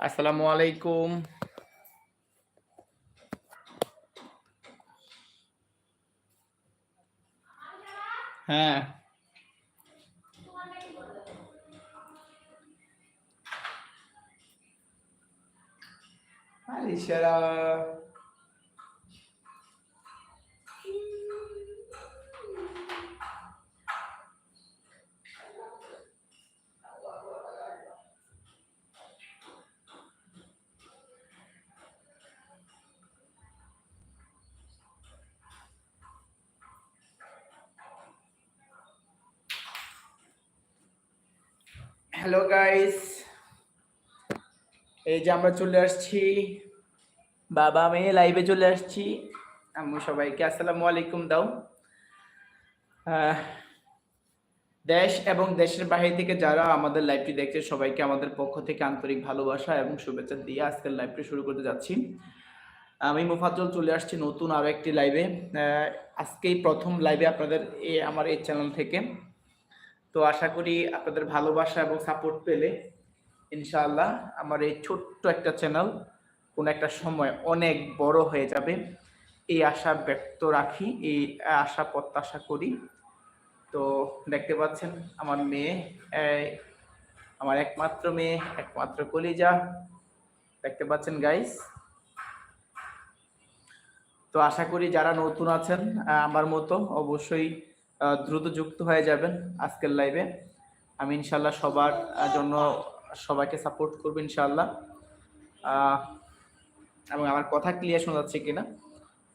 আসসালামু আলাইকুম হ্যাঁ আলিশারা হ্যালো গাইস এই যে আমরা চলে আসছি। বাবা মেয়ে লাইভে চলে আসছি। আমি সবাইকে আসসালামু আলাইকুম দাও। দেশ এবং দেশের বাইরে থেকে যারা আমাদের লাইভটি দেখছে, সবাইকে আমাদের পক্ষ থেকে আন্তরিক ভালোবাসা এবং শুভেচ্ছা দিয়ে আজকের লাইভটি শুরু করতে যাচ্ছি। আমি মুফাজ্জল চলে আসছি নতুন আরও একটি লাইভে আজকেই প্রথম লাইভে আপনাদের এই আমার এই চ্যানেল থেকে। তো আশা করি আপনাদের ভালোবাসা এবং সাপোর্ট পেলে, ইনশাআল্লাহ আমার এই ছোট্ট একটা চ্যানেল কোন একটা সময় অনেক বড় হয়ে যাবে। এই আশা ব্যক্ত রাখি, এই আশা প্রত্যাশা করি। তো দেখতে পাচ্ছেন আমার মেয়ে আমার একমাত্র মেয়ে, একমাত্র কলিজা। দেখতে পাচ্ছেন গাইস তো আশা করি যারা নতুন আছেন আমার মতো, অবশ্যই দ্রুত যুক্ত হয়ে যাবেন আজকের লাইভে আমি ইনশাল্লাহ সবার জন্য সবাইকে সাপোর্ট করব ইনশাল্লাহ এবং আমার কথা ক্লিয়ার শোনা যাচ্ছে কিনা,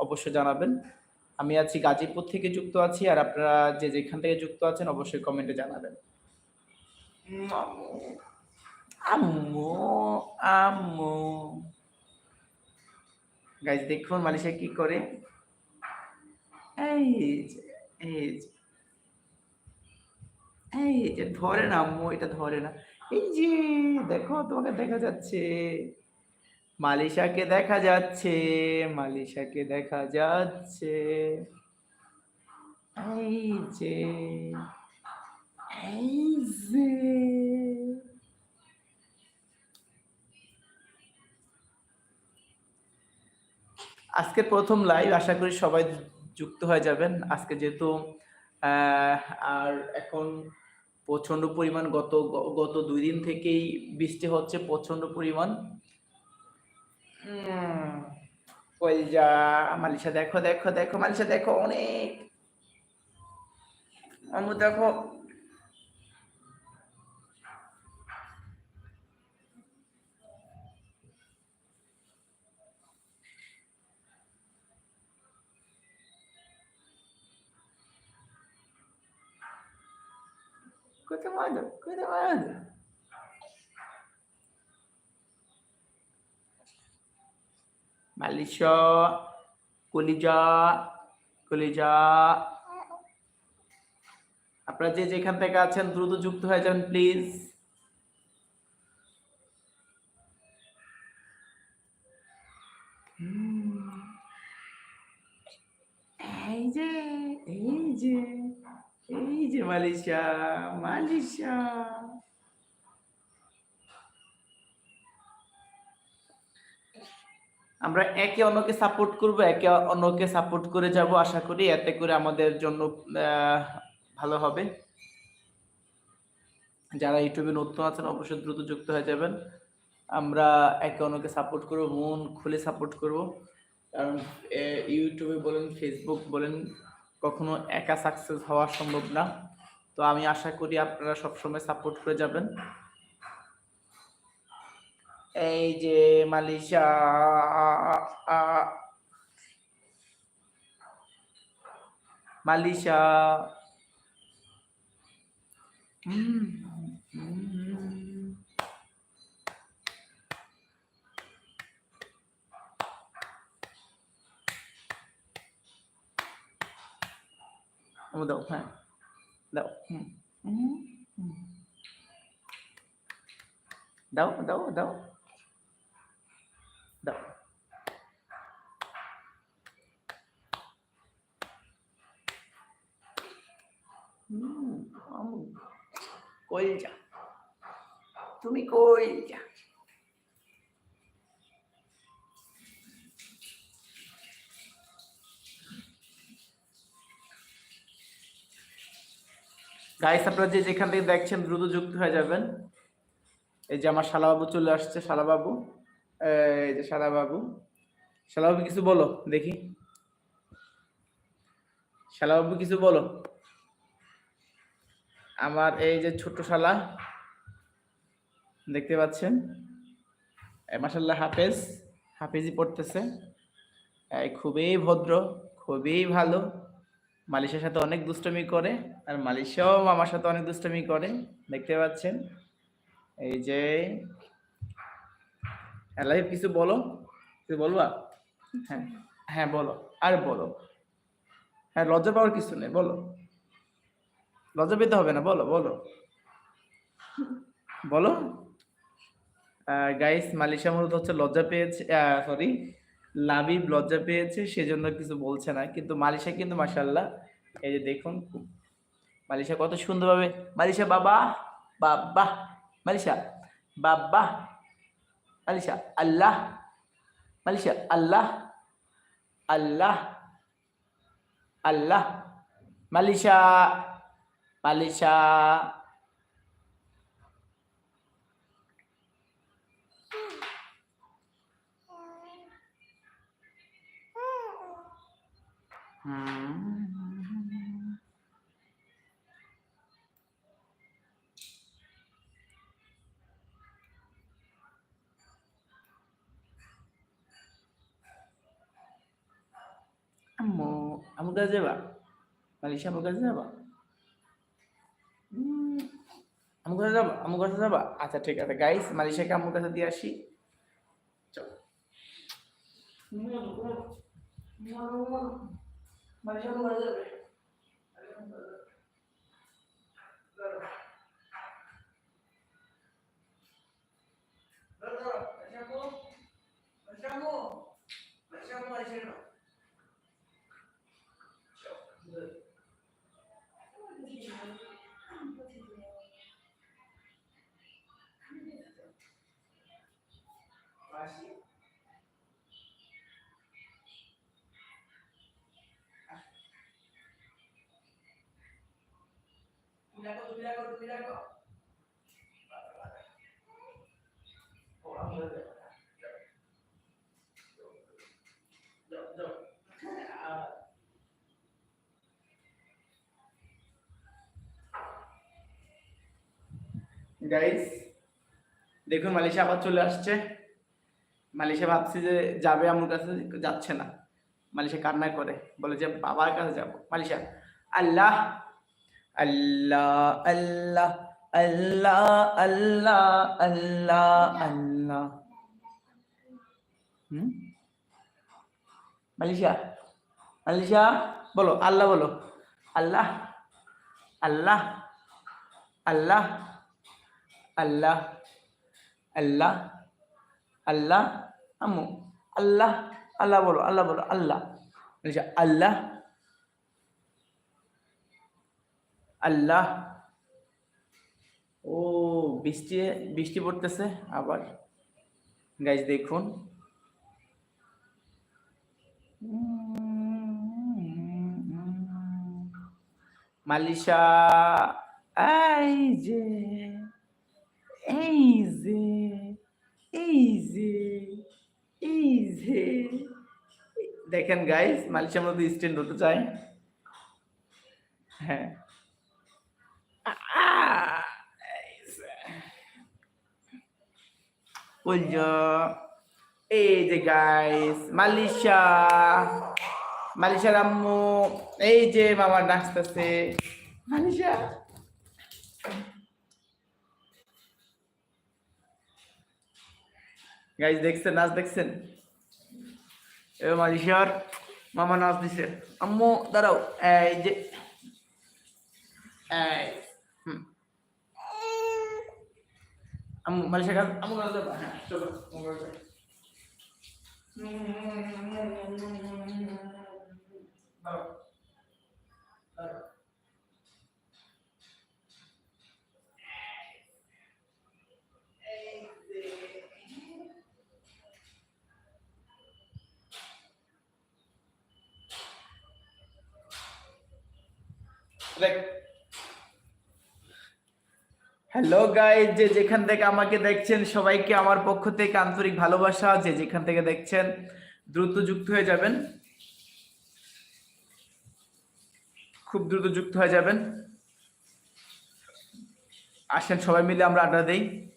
অবশ্যই জানাবেন। আমি আছি গাজীপুর থেকে যুক্ত আছি, আর আপনারা যে যেখান থেকে যুক্ত আছেন অবশ্যই কমেন্টে জানাবেন। আম্মু আম্মু। গাইজ দেখুন মালিশা কি করে। এই এই এই যে ধরে না, আম্মু, এটা ধরে না। এই যে, দেখো, তোমাকে দেখা যাচ্ছে। মালিশাকে দেখা যাচ্ছে, মালিশাকে দেখা যাচ্ছে। এই যে এই যে। আজকে প্রথম লাইভ আশা করি সবাই যুক্ত হয়ে যাবেন। আজকে যেহেতু আর এখন প্রচণ্ড পরিমাণ গত গত দুই দিন থেকেই বৃষ্টি হচ্ছে, প্রচণ্ড পরিমাণ। মালিশা দেখো দেখো দেখো, মালিশা দেখো, অনেক। আমু দেখো Cuidado, cuidado. মালিশা কলিজা কলিজা আপনারা যে যেখান থেকে আছেন দ্রুত যুক্ত হয়ে যান প্লিজ। এই যে যে মালিশা মালিশা আমরা একে অন্যকে সাপোর্ট করব, একে অন্যকে সাপোর্ট করে যাব, আশা করি এতে করে আমাদের জন্য ভালো হবে। যারা ইউটিউবে নতুন আছেন, অবশ্যই দ্রুত যুক্ত হয়ে যাবেন। আমরা একে অন্যকে সাপোর্ট করব, মন খুলে সাপোর্ট করব। কারণ ইউটিউবে বলেন ফেসবুক বলেন কখনো একা সাকসেস হওয়া সম্ভব না। তো আমি আশা করি আপনারা সবসময় সাপোর্ট করে যাবেন। এই যে মালিশা মালিশা হুম। ও দাও হ্যাঁ দাও হুম, হুম, হুম। দাও দাও দাও দাও হুম, আম- কই যা তুমি কই যা গাইস আপনারা যে যেখান থেকে দেখছেন, দ্রুত যুক্ত হয়ে যাবেন। এই যে আমার শালাবাবু চলে আসছে, শালাবাবু। এই যে শালাবাবু। শালাবাবু, কিছু বলো, দেখি। শালাবাবু, কিছু বলো। আমার এই যে ছোট্ট শালা, দেখতে পাচ্ছেন? মাসাল্লাহ হাফেজ। হাফেজই পড়তেছে। খুবই ভদ্র, খুবই ভালো। মালিশের সাথে অনেক দুষ্টমি করে, আর মালিশাও আমার সাথে অনেক দুষ্টমি করে, দেখতে পাচ্ছেন? এই যে লাইভ কিছু বলো? কিছু বলবা? হ্যাঁ হ্যাঁ বলো, আর বলো। হ্যাঁ লজ্জা পাওয়ার কিছু নেই, বলো। লজ্জা পেতে হবে না, বলো বলো। বলো। গাইস মালিশা মূলত হচ্ছে লজ্জা পেয়েছে সরি লাবিব লজ্জা পেয়েছে, সেজন্য কিছু বলছে না। কিন্তু মালিশা কিন্তু মাসাল্লাহ এই যে দেখুন, মালিশা কত সুন্দরভাবে মালিশা বাবা বাবা, মালিশা বাবা, মালিশা, আল্লাহ মালিশা, আল্লাহ আল্লাহ আল্লাহ, মালিশা মালিশা হুম আম্মু আম্মু কাছে যাবা? মালিশা আম্মু কাছে যাবা? আম্মু কাছে যাবা? আম্মু কাছে যাবা? আচ্ছা ঠিক আছে। গাইস মালিশাকে আম্মুর কাছে দিয়ে আসি। চলো। মালিশা আম্মু কাছে যাবে তুমি রাখো তুমি রাখো তুমি রাখো ও আমরা যাও যাও গাইস দেখুন মালিশা আবার চলে আসছে। মালিশা ভাবছে যে যাবে আমার কাছে, যাচ্ছে না। মালিশা কান্না করে বলে যে, বাবার কাছে যাব। মালিশা আল্লাহ আল্লাহ আল্লাহ আল্লাহ আল্লাহ আল্লাহ আল্লাহ হুম? মালিশা মালিশা বলো, আল্লাহ বলো। আল্লাহ আল্লাহ আল্লাহ আল্লাহ আল্লাহ আল্লাহ, আম্মু, আল্লাহ আল্লাহ বলো আল্লাহ বলো, আল্লাহ। মালিশা আল্লাহ আল্লাহ। ও, বৃষ্টি বৃষ্টি পড়তেছে আবার। গাইজ দেখুন। মালিশা, এই যে এই যে এই যে এই যে। দেখেন গাইজ মালিশার মধ্যে স্ট্যান্ড হতে চায়। হ্যাঁ। বলছো এই যে গাইস মালিশা মালিশার আম্মু এই যে মামা নাচতেছে মালিশা গাইস দেখছেন? নাচ দেখছেন? এ মালিশার, মামা নাচ দিছে। আম্মু, দাঁড়াও। এই যে এই কাজ আম্মু কাজ যাবা হ্যাঁ চলো আম্মু কাজ যাবা। হ্যালো গাইজ যে যেখান থেকে আমাকে দেখছেন, সবাইকে আমার পক্ষ থেকে আন্তরিক ভালোবাসা। যে যেখান থেকে দেখছেন, দ্রুত যুক্ত হয়ে যাবেন। খুব দ্রুত যুক্ত হয়ে যাবেন। আসেন, সবাই মিলে আমরা আড্ডা দেই।